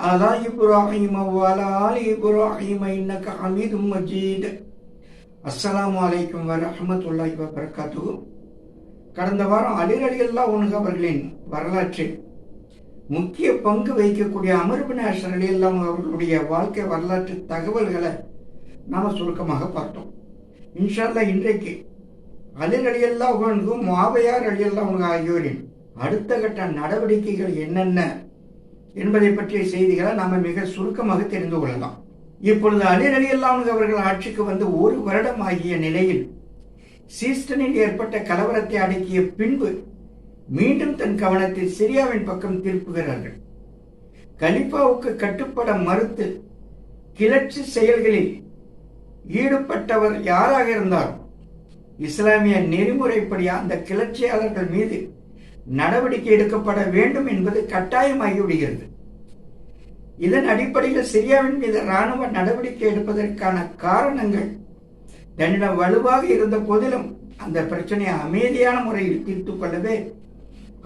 على إبراهيم وعلى آل إبراهيم إنك حميد مجيد அஸ்ஸலாமு அலைக்கும் வரஹ்மத்துல்லாஹி வபரகாத்துஹு கடந்த வாரம் அலிர் அலியல்லா உனகு அவர்களின் வரலாற்றில் முக்கிய பங்கு வகிக்கக்கூடிய அமர்பின் அஷர் அலியல்லாம் அவர்களுடைய வாழ்க்கை வரலாற்று தகவல்களை நாம சுருக்கமாக பார்த்தோம் இன்ஷால்லா இன்றைக்கு அலிர் அலியல்லா உனகும் மாவையார் அலியல்லா உனகு ஆகியோரின் அடுத்த கட்ட நடவடிக்கைகள் என்னென்ன என்பதை பற்றிய செய்திகளை நாம மிக சுருக்கமாக தெரிந்து கொள்ளலாம். இப்பொழுது அலி அலி அவர்கள் ஆட்சிக்கு வந்து ஒரு வருடம் ஆகிய நிலையில் சீஸ்டனில் ஏற்பட்ட கலவரத்தை அடக்கிய பின்பு மீண்டும் தன் கவனத்தை சிரியாவின் பக்கம் திருப்புகிறார்கள். கலிஃபாவுக்கு கட்டுப்பட மறுத்து கிளர்ச்சி செயல்களில் ஈடுபட்டவர் யாராக இருந்தாலும் இஸ்லாமிய நெறிமுறைப்படி அந்த கிளர்ச்சியாளர்கள் மீது நடவடிக்கை எடுக்கப்பட வேண்டும் என்பது கட்டாயமாகிவிடுகிறது. இதன் அடிப்படையில் சிரியாவின் மீது ராணுவ நடவடிக்கை எடுப்பதற்கான காரணங்கள் தன்னிடம் வலுவாக இருந்த போதிலும் அந்த பிரச்சனையை அமைதியான முறையில் தீர்த்து கொள்ளவே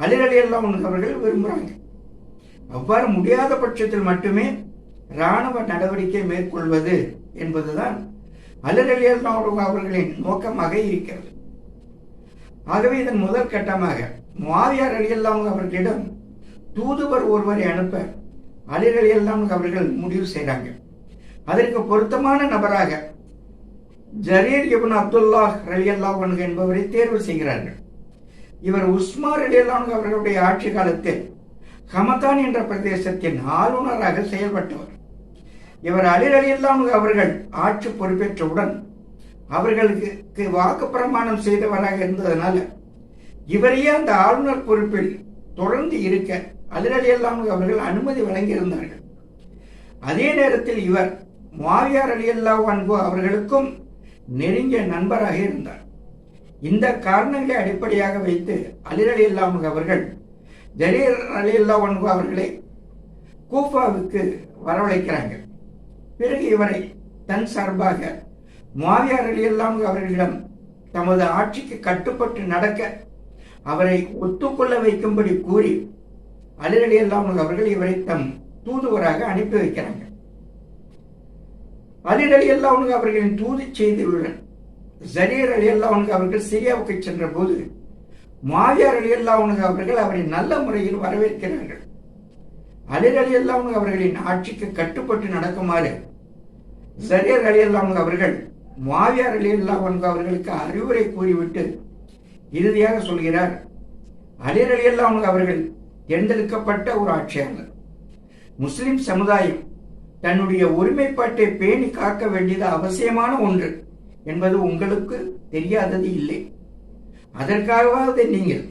அலிரலியெல்லாம் அவர்கள் விரும்புகிறாங்க அவ்வாறு முடியாத பட்சத்தில் மட்டுமே ராணுவ நடவடிக்கை மேற்கொள்வது என்பதுதான் அலிரலியெல்லாம் அவர்களின் நோக்கமாக இருக்கிறது. ஆகவே இதன் முதல் கட்டமாக மாவியார் அலியல்லாம் அவர்களிடம் தூதுவர் ஒருவரை அனுப்ப அலிர் அலியல்லாம் அவர்கள் முடிவு செய்கிறாங்க அதற்கு பொருத்தமான நபராக ஜரீர் இபன் அப்துல்லாஹ் ரலியல்லாஹ் என்பவரை தேர்வு செய்கிறார்கள். இவர் உஸ்மா அலியல்லாம் அவர்களுடைய ஆட்சி காலத்தில் ஹமதான் என்ற பிரதேசத்தின் ஆளுநராக செயல்பட்டவர். இவர் அலிர் அலியல்லாம் அவர்கள் ஆட்சி பொறுப்பேற்றவுடன் அவர்களுக்கு வாக்கு பிரமாணம் செய்தவராக இருந்ததனால இவரையே அந்த ஆளுநர் பொறுப்பில் தொடர்ந்து இருக்க அதிரலி அல்லாமு அவர்கள் அனுமதி வழங்கியிருந்தார்கள். அதே நேரத்தில் இவர் மாவியார் அலி அல்லா அன்பு அவர்களுக்கும் நெருங்கிய நண்பராக இருந்தார். இந்த காரணங்களை அடிப்படையாக வைத்து அலிரலி அல்லாம் அவர்கள் ஜரீர் அலி அல்லா அன்பு அவர்களை கூஃபாவுக்கு வரவழைக்கிறாங்க. பிறகு இவரை தன் சார்பாக மாவியார் அலியல்லாம் அவர்களிடம் தமது ஆட்சிக்கு கட்டுப்பட்டு நடக்க அவரை ஒத்துக்கொள்ள வைக்கும்படி கூறி அலிரலி அல்லாமல் அவர்கள் இவரை தம் தூதுவராக அனுப்பி வைக்கிறாங்க. அலிரலி அல்லாம் அவர்களின் தூது செய்தியுடன் ஜரீர் அலி அல்லாவுங்க அவர்கள் சிரியாவுக்கு சென்ற போது மாவியார் அலி அல்லாவுங்க அவர்கள் அவரை நல்ல முறையில் வரவேற்கிறார்கள். அலிர் அலி அவர்களின் ஆட்சிக்கு கட்டுப்பட்டு நடக்குமாறு ஜரீர் அலி அல்லாவுங்க அவர்கள் மாவியார் அலி அல்லாவுங்க அவர்களுக்கு அறிவுரை கூறிவிட்டு இறுதியாக சொல்கிறார் அலிர் அலி அவர்கள் தேர்ந்தெடுக்கப்பட்ட ஒரு ஆட்சியாளர். முஸ்லிம் சமுதாயம் தன்னுடைய ஒருமைப்பாட்டை பேணி காக்க வேண்டியது அவசியமான ஒன்று என்பது உங்களுக்கு தெரியாதது இல்லை. அதற்காகவாவது நீங்கள்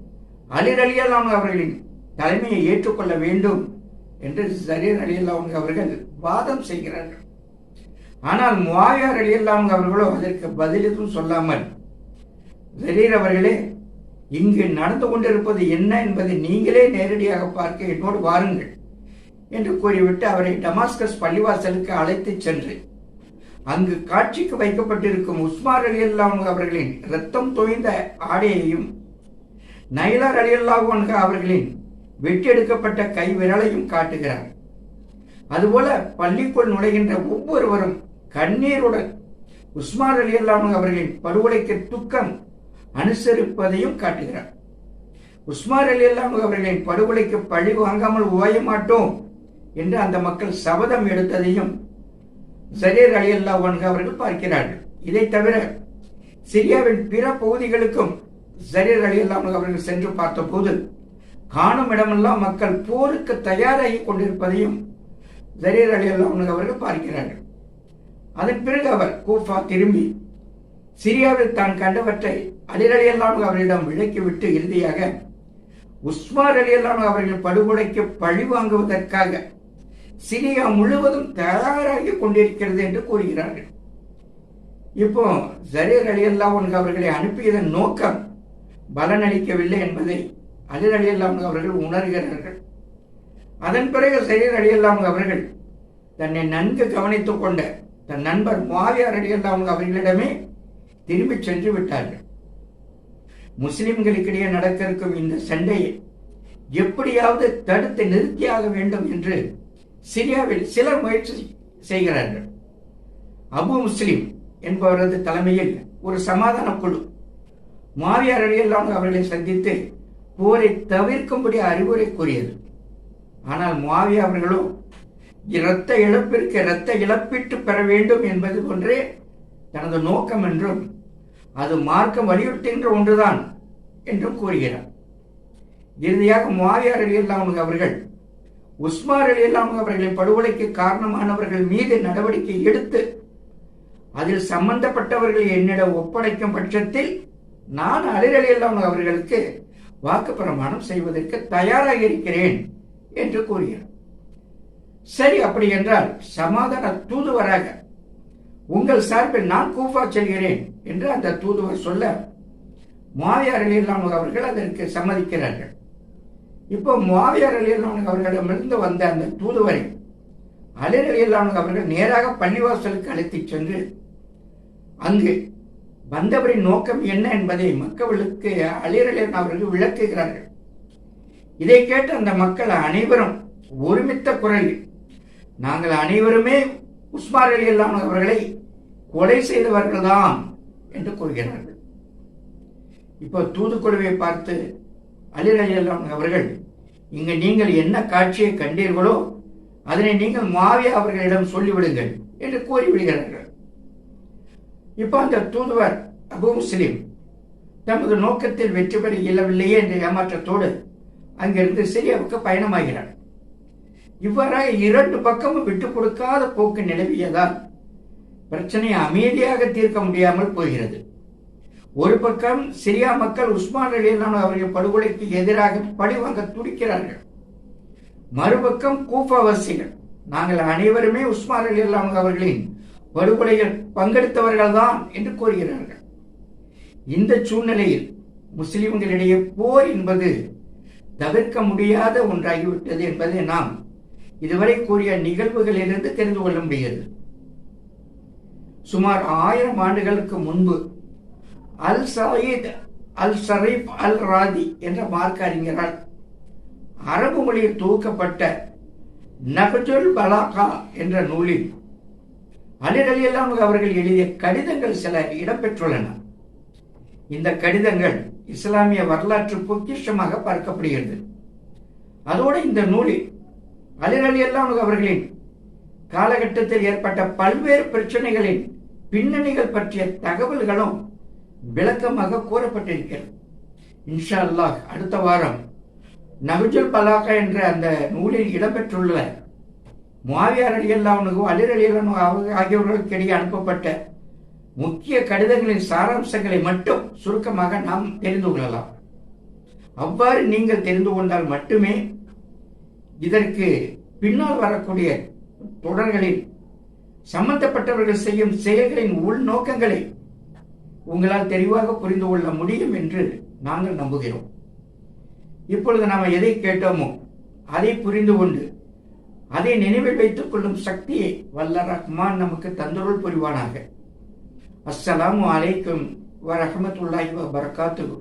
அலிர் அலி அவர்களின் தலைமையை ஏற்றுக்கொள்ள வேண்டும் என்று ஜரீர் அலி அவர்கள் வாதம் செய்கிறார்கள். ஆனால் முவாயார் அலியல்லாம் அவர்களோ அதற்கு பதில் எதுவும் சொல்லாமல் ஜரீர் இங்கு நடந்து கொண்டிருப்பது என்ன என்பதை நீங்களே நேரடியாக பார்க்க என்னோடு வாருங்கள் என்று கூறிவிட்டு அவரை டமாஸ்கஸ் பள்ளிவாசலுக்கு அழைத்துச் சென்று அங்கு காட்சிக்கு வைக்கப்பட்டிருக்கும் உஸ்மார் அலி அல்லாம் அவர்களின் ரத்தம் தோய்ந்த ஆடையையும் நைலார் அலி அல்லாஹ் அவர்களின் வெட்டெடுக்கப்பட்ட கை விரலையும் காட்டுகிறார். அதுபோல பள்ளிக்குள் நுழைகின்ற ஒவ்வொருவரும் கண்ணீருடன் உஸ்மார் அலி அல்லாம் அவர்களின் படுகொலைக்கு துக்கம் அனுசரிப்பதையும் காட்டுகிறார். உஸ்மார் அலி அல்லாம் அவர்களின் படுகொலைக்கு பழி வாங்காமல் ஓய மாட்டோம் என்று அந்த மக்கள் சபதம் எடுத்ததையும் ஜரீர் அலி அல்லா அவர்கள் பார்க்கிறார்கள். இதை தவிர சிரியாவின் பிற பகுதிகளுக்கும் ஜரீர் அலி அல்லாம் அவர்கள் சென்று பார்த்தபோது காணும் இடமெல்லாம் மக்கள் போருக்கு தயாராகி கொண்டிருப்பதையும் ஜரீர் அலி அல்லா அவர்கள் பார்க்கிறார்கள். அதன் பிறகு அவர் கூஃபா திரும்பி சிரியாவில் தான் கண்டவற்றை அலிர் அலி அல்லாம் அவரிடம் விளக்கிவிட்டு இறுதியாக உஸ்மார் அலி அவர்கள் படுகொலைக்கு பழி வாங்குவதற்காக சிரியா முழுவதும் தயாராகி கொண்டிருக்கிறது என்று கூறுகிறார்கள். இப்போ ஜரீர் அலி அல்லாஹ் அவர்களை அனுப்பியதன் நோக்கம் பலனளிக்கவில்லை என்பதை அலிர் அலி அல்லாஹ் அவர்கள் உணர்கிறார்கள். அதன் பிறகு ஜரீர் அலி அல்லாஹ் அவர்கள் தன்னை நன்கு கவனித்துக் கொண்ட தன் நண்பர் மாவியார் அலி அல்லாஹ் அவர்களிடமே திரும்பிச் சென்று விட்டார்கள். முஸ்லிம்களுக்கிடையே நடக்க இருக்கும் இந்த சண்டையை எப்படியாவது தடுத்து நிறுத்தியாக வேண்டும் என்று சிரியாவில் சிலர் முயற்சி செய்கிறார்கள். அபு முஸ்லிம் என்பவரது தலைமையில் ஒரு சமாதான குழு மாவியார் அலியல்லாம் அவர்களை சந்தித்து போரை தவிர்க்கும்படி அறிவுரை கூறியது. ஆனால் மாவி அவர்களும் இரத்த இழப்பிற்கு இரத்த இழப்பீட்டு பெற வேண்டும் என்பது போன்றே தனது நோக்கம் என்றும் அது மார்க்கம் வலியுறுத்துகின்ற ஒன்றுதான் என்றும் கூறுகிறார். இறுதியாக மாவியார் அலியல்லாமுக அவர்கள் உஸ்மார் அலியல்லாமுக அவர்களின் படுகொலைக்கு காரணமானவர்கள் மீது நடவடிக்கை எடுத்து அதில் சம்பந்தப்பட்டவர்கள் என்னிடம் ஒப்படைக்கும் பட்சத்தில் நான் அலிரலியல்லாம் அவர்களுக்கு வாக்கு பிரமாணம் செய்வதற்கு தயாராக இருக்கிறேன் என்று கூறுகிறார். சரி அப்படி என்றால் சமாதான தூதுவராக உங்கள் சார்பில் நான் கூஃபா செல்கிறேன் என்று அந்த தூதுவர் சொல்ல மாவியார் அலியல்லாம் அவர்கள் அதற்கு சம்மதிக்கிறார்கள். இப்போ மாவியார் அலியல்லாம் அவர்களிடமிருந்து வந்த அந்த தூதுவரை அலிர் அலியல்லாம் அவர்கள் நேராக பள்ளிவாசலுக்கு அழைத்துச் சென்று அங்கு வந்தவரின் நோக்கம் என்ன என்பதை மக்களுக்கு அலிரலியன் அவர்கள் விளக்குகிறார்கள். இதை கேட்டு அந்த மக்கள் அனைவரும் ஒருமித்த குரலில் நாங்கள் அனைவருமே உஸ்மார் அலி அல்லாம் அவர்களை கொலை செய்தவர்கள்தான் என்று கூறுகிறார்கள். இப்போ தூதுக்குழுவை பார்த்து அலிர் அவர்கள் இங்கு நீங்கள் என்ன காட்சியை கண்டீர்களோ அதனை நீங்கள் மாவியா அவர்களிடம் சொல்லிவிடுங்கள் என்று கூறிவிடுகிறார்கள். இப்போ அந்த தூதுவர் அபு முஸ்லிம் தமது நோக்கத்தில் வெற்றி பெற இயலவில்லையே என்ற ஏமாற்றத்தோடு அங்கிருந்து சிரியாவுக்கு பயணமாகிறார். இவ்வாறாக இரண்டு பக்கமும் விட்டு கொடுக்காத போக்கு நிலவியதால் பிரச்சனை அமைதியாக தீர்க்க முடியாமல் போகிறது. ஒரு பக்கம் சிரியா மக்கள் உஸ்மான் அலியலான அவர்கள் படுகொலைக்கு எதிராக பழிவாங்க துடிக்கிறார்கள். மறுபக்கம் கூஃபாவாசிகள் நாங்கள் அனைவருமே உஸ்மான் அலியல்லாம் அவர்களின் படுகொலையில் பங்கெடுத்தவர்கள் தான் என்று கூறுகிறார்கள். இந்த சூழ்நிலையில் முஸ்லிம்களிடையே போர் என்பது தவிர்க்க முடியாத ஒன்றாகிவிட்டது என்பதை நாம் இதுவரை கூறிய நிகழ்வுகளிலிருந்து தெரிந்து கொள்ள முடிகிறது. சுமார் ஆயிரம் ஆண்டுகளுக்கு முன்பு அல் சயீத் அல் ஷரீப் அல் ராதி என்ற மார்க்க அறிஞரால் அரபு மொழியில் தூக்கப்பட்ட நகஜுல் பலாகா என்ற நூலில் அலிர் அலியல்லாம் அவர்கள் எழுதிய கடிதங்கள் சில இடம்பெற்றுள்ளன. இந்த கடிதங்கள் இஸ்லாமிய வரலாற்று பொக்கிஷமாக பார்க்கப்படுகிறது. அதோடு இந்த நூலில் அலிர் அல்லாமுக அவர்களின் காலகட்டத்தில் ஏற்பட்ட பல்வேறு பிரச்சனைகளின் பின்னணிகள் பற்றிய தகவல்களும் விளக்கமாக கூறப்பட்டிருக்கிறது. இன்ஷா அல்லாஹ் அடுத்த வாரம் நகுஜுல் பலாக்கா என்ற அந்த நூலில் இடம்பெற்றுள்ள மாவியார் அலி அல்லாவுனுக்கு அலிர் அலி ஆகியோர்களுக்கு இடையே அனுப்பப்பட்ட முக்கிய கடிதங்களின் சாராம்சங்களை மட்டும் சுருக்கமாக நாம் தெரிந்து கொள்ளலாம். அவ்வாறு நீங்கள் தெரிந்து கொண்டால் மட்டுமே இதற்கு பின்னால் வரக்கூடிய தொடர்களில் சம்பந்தப்பட்டவர்கள் செய்யும் செயல்களின் உள்நோக்கங்களை உங்களால் தெளிவாக புரிந்து கொள்ள முடியும் என்று நாங்கள் நம்புகிறோம். இப்பொழுது நாம் எதை கேட்டோமோ அதை புரிந்து கொண்டு அதை நினைவில் வைத்துக் கொள்ளும் சக்தியை வல்ல ரஹ்மான் நமக்கு தந்தருள் புரிவானாக. அஸ்ஸலாமு அலைக்கும் வரஹமத்துல்லாஹி வபரகாத்துஹு.